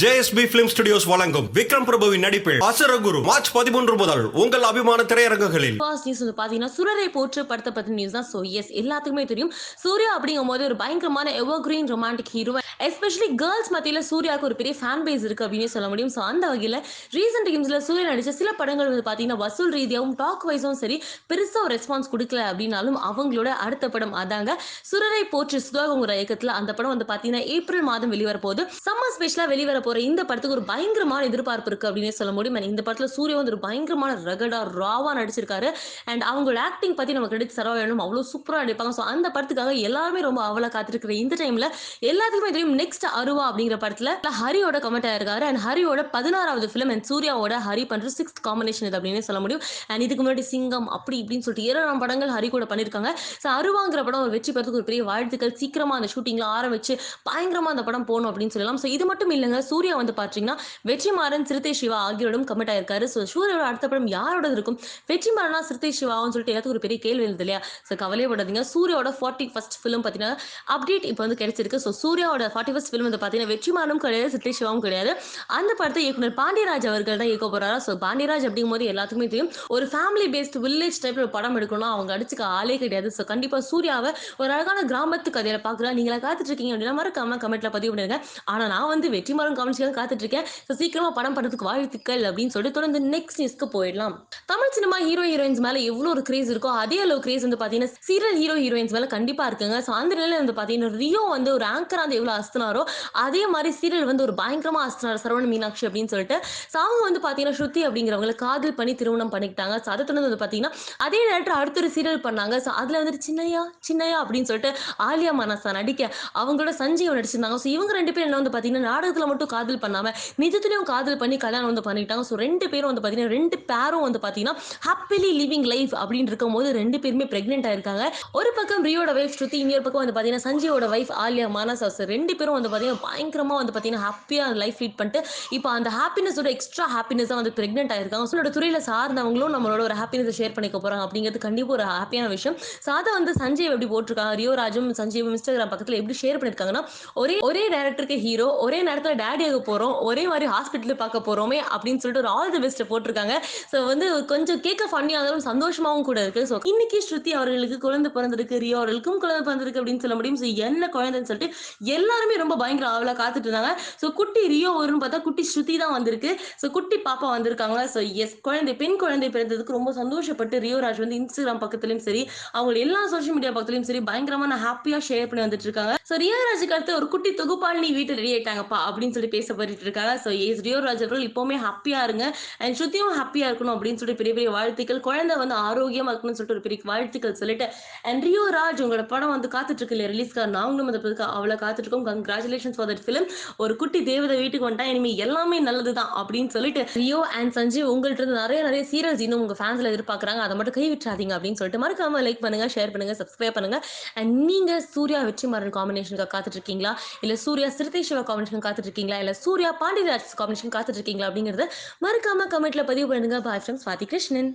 JSP film studios வழங்கும் விக்ரம் பிரபுவின் நடிப்பில் அசரகுரு March பதிமூன்று முதல் உங்கள் அபிமான திரையரங்குகளில். ஃபர்ஸ்ட் நியூஸ் வந்து பார்த்தீங்கன்னா சுரரை போற்று படத்தை பத்தி நியூஸ் தான். சோ எஸ் எல்லாத்துக்குமே தெரியும். சூர்யா அப்படிங்கும் போது ஒரு பயங்கரமான evergreen romantic hero especially girls மத்தியில் சூர்யாவுக்கு ஒரு பெரிய ஃபேன் பேஸ் இருக்கு அப்படின்னு சொல்ல முடியும். ஸோ அந்த வகையில் ரீசெண்ட் கேம்ஸ்ல சூர்யா நடிச்ச சில படங்கள் வந்து பார்த்தீங்கன்னா வசூல் ரீதியாகவும் டாக் வைஸும் சரி பெருசாக ஒரு ரெஸ்பான்ஸ் கொடுக்கல அப்படின்னாலும் அவங்களோட அடுத்த படம் அதாங்க. சுரரை போற்று சுதாகங்கிற இயக்கத்தில் அந்த படம் வந்து பார்த்தீங்கன்னா ஏப்ரல் மாதம் வெளிவர போது சம்மர் ஸ்பெஷலாக வெளிவர போற இந்த படத்துக்கு ஒரு பயங்கரமான எதிர்பார்ப்பு இருக்கு அப்படின்னே சொல்ல முடியும். இந்த படத்தில் சூர்யா வந்து ஒரு பயங்கரமான ரகடா ராவா நடிச்சிருக்காரு. அண்ட் அவங்களோட ஆக்டிங் பற்றி நம்ம கிரெடிட் தர வேணும் அவ்வளோ சூப்பராக நடிப்பாங்க. ஸோ அந்த படத்துக்காக எல்லாருமே ரொம்ப அவளை காத்திருக்கிற இந்த டைமில் எல்லாத்துக்குமே தெரியும் நெக்ஸ்ட் அருவா அப்படிங்கிற படத்தில் ஹரியோட கமெண்ட் ஆயிருக்காரு அண்ட் ஹரியோட பதினாறாவது ஃபிலிம் அண்ட் சூர்யாவோட ஹரி பண்ற சிக்ஸ்த் காம்பினேஷன் இது அப்படின்னு சொல்ல முடியும். அண்ட் இதுக்கு முன்னாடி சிங்கம் அப்படி இப்படின்னு சொல்லிட்டு ஏராளம் படங்கள் ஹரி கூட பண்ணியிருக்காங்க ஸோ அருவாங்கிற படம் ஒரு வெற்றி பெறதுக்கு ஒரு பெரிய வாழ்த்துக்கள். சீக்கிரமாக அந்த ஷூட்டிங்கில் ஆரம்பிச்சு பயங்கரமாக அந்த படம் போகணும் அப்படின்னு சொல்லலாம். ஸோ இது மட்டும் இல்லைங்க சூர்யா வந்து பாத்தீங்கன்னா வெற்றிமாறன் சிறுத்தை சிவா ஆகியோரும் கமெண்ட் ஆயிருக்காரு. ஸோ சூரியோட அடுத்த படம் யாரோட இருக்கும்? வெற்றிமாறனா சிறுத்தை சிவாவும் சொல்லிட்டு எல்லாத்துக்கும் ஒரு பெரிய கேள்வி இருந்தது இல்லையா? ஸோ கவலையப்படாதீங்க சூர்யாவோட ஃபார்ட்டி ஃபர்ஸ்ட் ஃபிலிம் பார்த்தீங்கன்னா அப்டேட் இப்போ வந்து கிடைச்சிருக்கு. ஸோ சூர்யாவோட ஃபார்ட்டி ஃபர்ஸ்ட் ஃபிலிம் வந்து பார்த்தீங்கன்னா வெற்றிமாறனும் கிடையாது சிறுத்தை சிவாவும் கிடையாது. அந்த படத்தை இயக்குனர் பாண்டியராஜ் அவர்கள் தான் இயக்க போறாரா? ஸோ பாண்டியராஜ் அப்படிங்கும் போது எல்லாத்துக்குமே தெரியும். ஒரு ஃபேமிலி பேஸ்ட் வில்லேஜ் டைப்ல ஒரு படம் எடுக்கணும் அவங்க அடிச்சுக்க ஆளே கிடையாது. ஸோ கண்டிப்பாக சூர்யாவை ஒரு அழகான கிராமத்து கதையில பார்க்குறா நீங்களா காத்துட்டு இருக்கீங்க அப்படின்னா மறக்காம கமெண்ட்ல பதிவு பண்ணுங்க ஆனா நான் வந்து வெற்றிமாறன் கவனிச்சுக்காக காத்துட்டு இருக்கேன் ஸோ சீக்கிரமா படம் பண்றதுக்கு வாழ்த்துக்கள் அப்படின்னு சொல்லிட்டு தொடர்ந்து நெக்ஸ்ட் நியூஸ்க்கு போயிடலாம். தமிழ் சினிமா ஹீரோ ஹீரோயின்ஸ் மேல எவ்வளோ ஒரு கிரேஸ் இருக்கோ அதே அளவு கிரேஸ் வந்து பாத்தீங்கன்னா சீரியல் ஹீரோ ஹீரோயின்ஸ் மேல கண்டிப்பா இருக்குங்க. ஸோ அந்த நிலையில வந்து பாத்தீங்கன்னா ரியோ வந்து ஒரு ஆங்கரா வந்து எவ்வளவு அஸ்தனாரோ அதே மாதிரி சீரியல் வந்து ஒரு பயங்கரமா அஸ்தனார் சரவண மீனாட்சி அப்படின்னு சொல்லிட்டு ஸோ அவங்க வந்து பாத்தீங்கன்னா ஸ்ருதி அப்படிங்கிறவங்கள காதல் பண்ணி திருமணம் பண்ணிக்கிட்டாங்க. ஸோ அதை தொடர்ந்து வந்து பாத்தீங்கன்னா அதே நேரத்தில் அடுத்த ஒரு சீரியல் பண்ணாங்க. ஸோ அதுல வந்துட்டு சின்னையா சின்னையா அப்படின்னு சொல்லிட்டு ஆலியா மனசா நடிக்க அவங்களோட சஞ்சீவ் நடிச்சிருந்தாங்க. ஸோ இவங்க ரெண்டு பேரும் என்ன வந்து பாத்தீங்கன்னா நாடகத்துல மட்டும் காதல் பண்ணாம நிஜத்திலையும் காதல் பண்ணி கல்யாணம் வந்து பண்ணிட்டாங்க ஸோ ரெண்டு பேரும் வந்து பார்த்தீங்கன்னா ரெண்டு பேரும் வந்து பார்த்தீங்கன்னா ஹாப்பிலி லிவிங் லைஃப் அப்படின்னு இருக்கும்போது ரெண்டு பேருமே பிரெக்னென்ட் ஆயிருக்காங்க. ஒரு பக்கம் ரியோட வைஃப் ஸ்ருதி இன்னொரு பக்கம் வந்து பார்த்தீங்கன்னா சஞ்சயோட வைஃப் ஆலியா மானசா. ரெண்டு பேரும் வந்து பார்த்தீங்கன்னா பயங்கரமாக வந்து பார்த்தீங்கன்னா ஹாப்பியாக லைஃப் லீட் பண்ணிட்டு இப்போ அந்த ஹாப்பினஸோட எக்ஸ்ட்ரா ஹாப்பினஸ் வந்து பிரெக்னென்ட் ஆயிருக்காங்க. ஸோ துறையில் சார்ந்தவங்களும் நம்மளோட ஒரு ஹாப்பினஸை ஷேர் பண்ணிக்க போகிறாங்க அப்படிங்கிறது கண்டிப்பாக ஒரு ஹாப்பியான விஷயம். ஸோ அதை வந்து சஞ்சய் எப்படி போட்டிருக்காங்க? ரியோ ராஜும் சஞ்சீவும் இன்ஸ்டாகிராம் பக்கத்தில் எப்படி ஷேர் பண்ணியிருக்காங்கன்னா ஒரே ஒரே டேரக்டருக்கு ஹீரோ ஒரே நேரத்தில் டேடியாக போறோம்? ஒரே மாதிரி ஹாஸ்பிட்டலில் பார்க்க போறோமே அப்படின்னு சொல்லிட்டு ஒரு ஆல் தி பெஸ்ட் போட்டிருக்காங்க. ஸோ வந்து கொஞ்சம் கேட்க ஃபன்னியாக சந்தோஷமாகவும் கூட இருக்கு. ஸோ இன்னைக்கு ஸ்ருதி அவர்களுக்கு குழந்தை பிறந்திருக்கு ரியோ அவர்களுக்கும் குழந்தை பிறந்திருக்கு அப்படின்னு சொல்ல முடியும். ஸோ என்ன குழந்தைன்னு சொல்லிட்டு எல்லாருமே ரொம்ப பயங்கர ஆவலா காத்துட்டு இருந்தாங்க. ஸோ குட்டி ரியோ வரும்னு பார்த்தா குட்டி ஸ்ருதி தான் வந்திருக்கு. ஸோ குட்டி பாப்பா வந்திருக்காங்க ஸோ எஸ் குழந்தை பெண் குழந்தை பிறந்ததுக்கு ரொம்ப சந்தோஷப்பட்டு ரியோ ராஜ் வந்து இன்ஸ்டாகிராம் பக்கத்துலயும் சரி அவங்க எல்லா சோஷியல் மீடியா பக்கத்துலயும் சரி பயங்கரமான ஹாப்பியா ஷேர் பண்ணி வந்துட்டு இருக்காங்க. ஸோ ரியோ ராஜுக்கு அடுத்து ஒரு குட்டி தொகுப்பாளினி வீட்டில் ரெடி ஆயிட்டாங்கப்பா அப்படின்னு சொல்லி பேசப்பட்டு இருக்காங்க ஸோ எஸ் ரியோ ராஜ் அவர்கள் இப்பவுமே ஹாப்பியா இருங்க. அண்ட் ஸ்ருதியும் ஹாப்பியா இருக்கணும் அப்படின்னு சொல்லிட்டு பெரிய பெரிய வாழ்த்துக்கள். குழந்தை வந்து ஆரோக்கியமா இருக்கணும்னு சொல்லிட்டு ஒரு பெரிய வாழ்த்துக்கள் சொல்லிட்டு. அண்ட் ரியோ ராஜ் உங்களோட படம் வந்து காத்துட்டு இருக்கு இல்லையா ரிலீஸ்க்காக நாங்களும் அந்த பதுக்கு அவ்வளோ காத்துட்டு இருக்கோம் கங்க்ராச்சுலேஷன்ஸ் ஃபார் தட் ஃபிலிம் ஒரு குட்டி தேவதை வீட்டுக்கு வந்துட்டா இனிமே எல்லாமே நல்லது தான் அப்படின்னு சொல்லிட்டு ரியோ அண்ட் சஞ்சீவ் உங்கள்கிட்ட இருந்து நிறைய நிறைய சீரியல்ஸ் இன்னும் உங்க ஃபேன்ஸ்ல எதிர்பார்க்குறாங்க. அதை மட்டும் கை விட்டுறாதீங்க அப்படின்னு சொல்லிட்டு மறக்காம லைக் பண்ணுங்க ஷேர் பண்ணுங்க சப்ஸ்கிரைப் பண்ணுங்க. அண்ட் நீங்க சூர்யா வெற்றிமாறன் காம்பினேஷனுக்கு காத்துட்டு இருக்கீங்களா இல்ல சூர்யா சிறுத்தை சிவா காம்பினேஷன் காத்துட்டு இருக்கீங்களா இல்ல சூர்யா பாண்டியராஜ் காம்பினேஷன் காத்துட்டு இருக்கீங்களா அப்படிங்கறத மறக்காம கமெண்ட்ல பதிவு பண்ணுங்க. Bye friends Swathi Krishnan